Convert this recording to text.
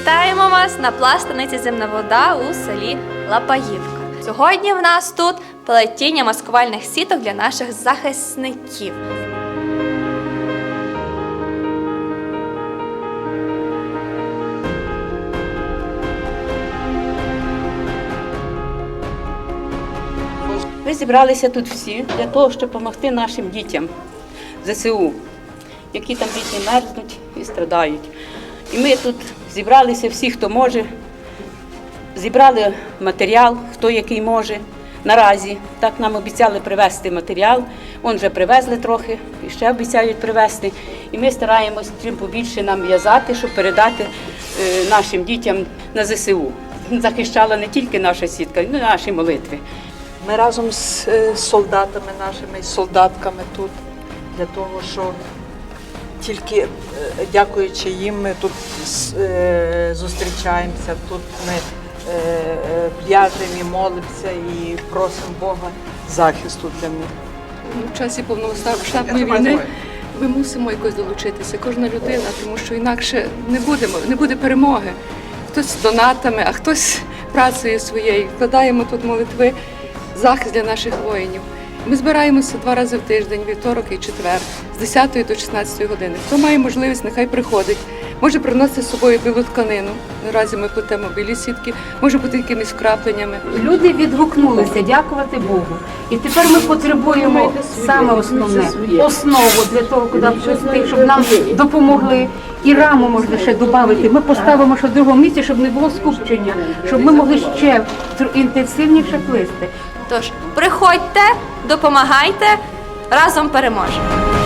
Вітаємо вас на пластаниці Земна вода у селі Лапаївка. Сьогодні в нас тут плетіння маскувальних сіток для наших захисників. Ми зібралися тут всі для того, щоб допомогти нашим дітям ЗСУ, які там діти мерзнуть і страдають. І ми тут зібралися всі, хто може, зібрали матеріал, хто який може. Наразі так нам обіцяли привезти матеріал. Он вже привезли трохи і ще обіцяють привезти. І ми стараємось чим побільше нам в'язати, щоб передати е, нашим дітям на ЗСУ. Захищала не тільки наша сітка, але й наші молитви. Ми разом з е, солдатами нашими, солдатками тут для того, що тільки е, дякуючи їм, ми тут е, зустрічаємося, тут ми е, е, в'яжемо і молимося і просимо Бога захисту для них. в часі повномасштабної війни ми мусимо якось долучитися, кожна людина, тому що інакше не будемо, не буде перемоги. Хтось з донатами, а хтось працею своєю. Вкладаємо тут молитви, захист для наших воїнів. Ми збираємося два рази в тиждень, вівторок і четвер, з 10 до 16 години. Хто має можливість, нехай приходить. Може приносити з собою білу тканину. Наразі ми плетемо білі сітки, може бути якимись вкрапленнями. Люди відгукнулися, дякувати Богу. І тепер ми потребуємо саме основне основу для того, куди плести, щоб нам допомогли. І раму можна ще додати. Ми поставимо ще в другому місці, щоб не було скупчення, щоб ми могли ще інтенсивніше плести. Тож приходьте, допомагайте, разом переможемо.